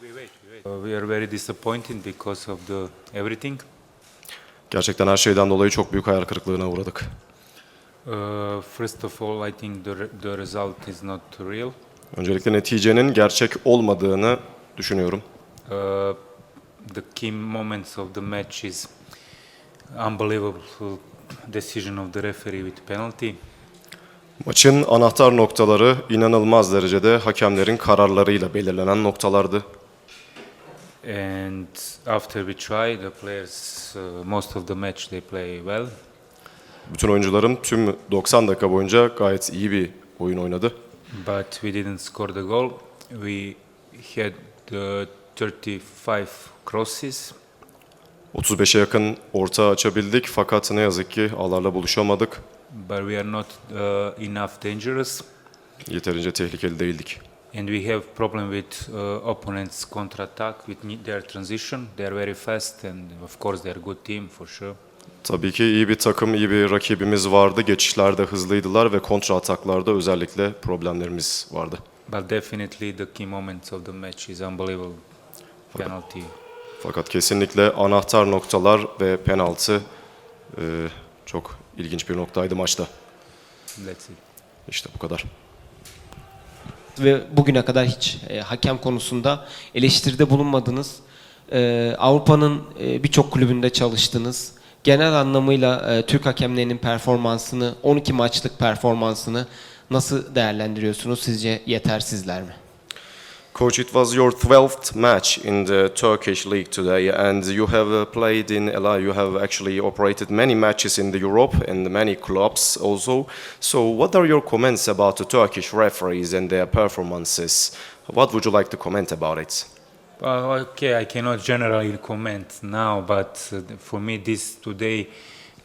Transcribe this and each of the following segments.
We. Uh, we are very disappointed because of the everything. Gerçekten her şeyden dolayı çok büyük hayal kırıklığına uğradık. Uh, first of all, I think the, the result is not real. Öncelikle neticenin gerçek olmadığını düşünüyorum. Uh, the key moments of the match is unbelievable decision of the referee with penalty. Maçın anahtar noktaları inanılmaz derecede hakemlerin kararlarıyla belirlenen noktalardı. And after we try, the players, uh, most of the match, they play well. Bütün oyuncularım tüm 90 dakika boyunca gayet iyi bir oyun oynadı. But we didn't score the goal. We had uh, 35 crosses. 35'e yakın orta açabildik fakat ne yazık ki ağlarla buluşamadık. but we are not uh, enough dangerous Yeterince tehlikeli değildik. And we have problem with uh, opponents counter attack with their transition they are very fast and of course they are good team for sure Tabii ki iyi bir takım, iyi bir rakibimiz vardı. Geçişlerde hızlıydılar ve kontra ataklarda özellikle problemlerimiz vardı. but definitely the key moments of the match is unbelievable penalty Fakat kesinlikle anahtar noktalar ve penaltı e, çok ilginç bir noktaydı maçta. that's it İşte bu kadar. Ve bugüne kadar hiç e, hakem konusunda eleştiride bulunmadınız. E, Avrupa'nın e, birçok kulübünde çalıştınız. Genel anlamıyla e, Türk hakemlerinin performansını, 12 maçlık performansını nasıl değerlendiriyorsunuz? Sizce yetersizler mi? Coach, it was your 12th match in the Turkish league today, and you have uh, played in LA. You have actually operated many matches in Europe and many clubs also. So, what are your comments about the Turkish referees and their performances? What would you like to comment about it? well, okay i cannot generally comment now but uh, for me this today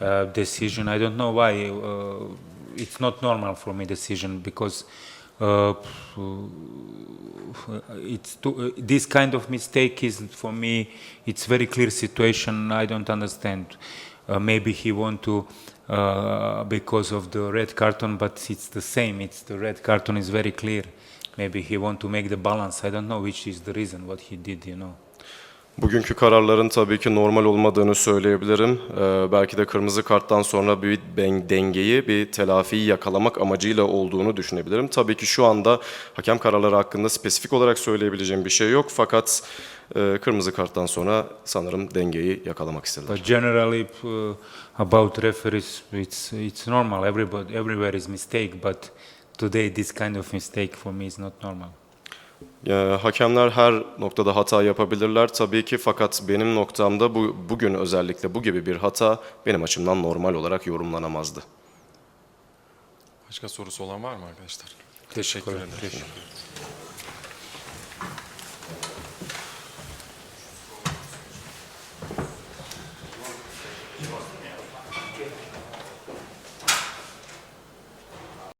uh, decision i don't know why uh, it's not normal for me decision because uh, it's too, uh, this kind of mistake is for me it's very clear situation. I don't understand. Uh, maybe he want to uh, because of the red carton but it's the same. It's the red carton is very clear. Maybe he want to make the balance. I don't know which is the reason what he did you know Bugünkü kararların tabii ki normal olmadığını söyleyebilirim. Ee, belki de kırmızı karttan sonra bir dengeyi, bir telafiyi yakalamak amacıyla olduğunu düşünebilirim. Tabii ki şu anda hakem kararları hakkında spesifik olarak söyleyebileceğim bir şey yok. Fakat e, kırmızı karttan sonra sanırım dengeyi yakalamak istediler. but generally about referees it's it's normal everybody everywhere is mistake but today this kind of mistake for me is not normal hakemler her noktada hata yapabilirler tabii ki fakat benim noktamda bu bugün özellikle bu gibi bir hata benim açımdan normal olarak yorumlanamazdı. Başka sorusu olan var mı arkadaşlar? Teşekkür ederim. Teşekkür.